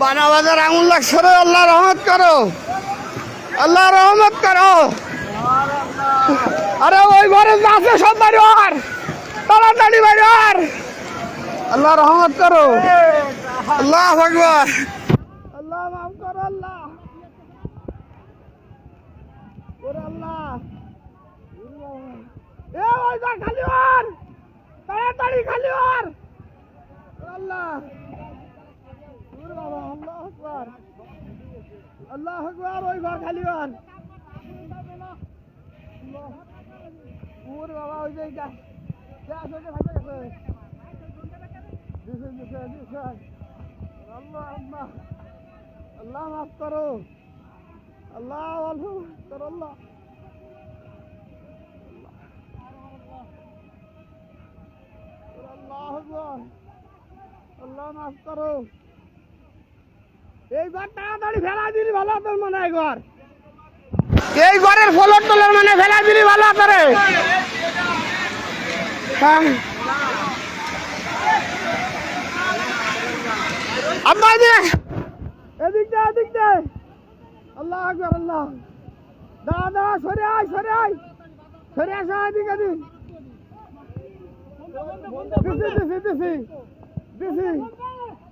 বানা বাজার আঙুল লাগছে আল্লাহ রহমত করো। আল্লাহ রহমত করো। আরে ওই ঘরে আছে সব বাড়ি আর তাড়াতাড়ি বাড়ি আর আল্লাহ রহমত করো। আল্লাহ ভগবান আল্লাহ মাফ করো, আল্লাহ। ওরে আল্লাহ। এ ওই যা খালি আর তাড়াতাড়ি খালি আর আল্লাহ ওরে বাবা আল্লাহ আকবার আল্লাহ আকবার ওই ঘর খালি আর ওরে বাবা ওই যে গা- গ্যাস হয়ে ভাসে গেছে দিছে, দিছে, দিছে। আল্লাহ আল্লাহ আল্লাহ মাফ করো আল্লাহ আল্লাহ করো আল্লাহ আল্লাহ আকবার। আল্লাহ মাফ করো এই ঘর তাড়াতাড়ি ফেলা দিলি ভালো তোর মনে হয় ঘর। এই ঘরের ফলর তোলার মানে ফেলা দিলি ভালো করে হ্যাঁ আব্বা এদিকে এদিক দে এদিক দে। আল্লাহ আকবার আল্লাহ দাঁড়া দাঁড়া সরে আয় সরে আয়। সরে আসো এদিক এদিক। দিছি দিছি দিছি দিছি।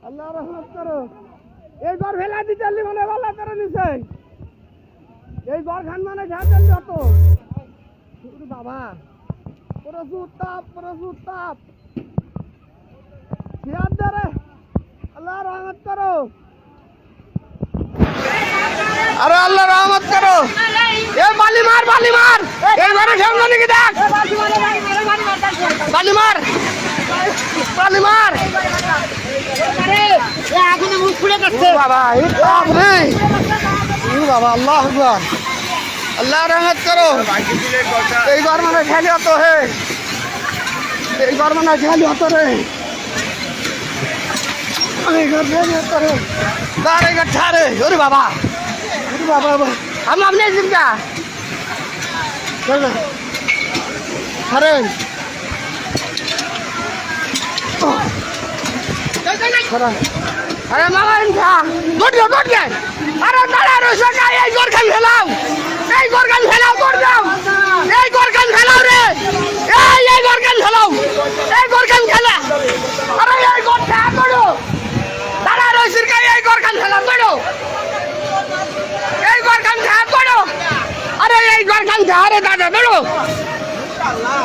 আল্লাহ রহমত করো। এই ঘর ফেলা দিতে মানে ভালো করে নিছে। এই ঘর খান মানে ঘা দিলি অত বাবা প্রচুর তাপ প্রচুর তাপ। খেয়ার দে রে আল্লাহ রহমত করো। আরে আল্লাহ রহমত করো। এ বালি মার বালি মার। এই ঘরে সামনে নাকি দেখ? বালি মার। বালি মার। যাচ্ছে ও বাবা বাবা, আল্লাহ আকবার। আল্লাহ রহমত করো। এই ঘর মানে খেলি হতো হে। এই ঘর মানে খেলি হতো রে। আমি জিমকা আরে মামা ইনকা গুড গে গুড গে আরে দাঁড়া রসে গাই এই গোর খান ফেলাও। এই গোর খান ফেলাও কর দাও এই গোর খান ফেলাও রে। এই এই গোর খান ফেলাও। এই গোর খান খেলা আরে এই গোর খা করো দাঁড়া রসে গাই এই গোর খান ফেলাও করো এই গোর খান খা করো আরে এই গোর খা, আরে দাদা করো ইনশাআল্লাহ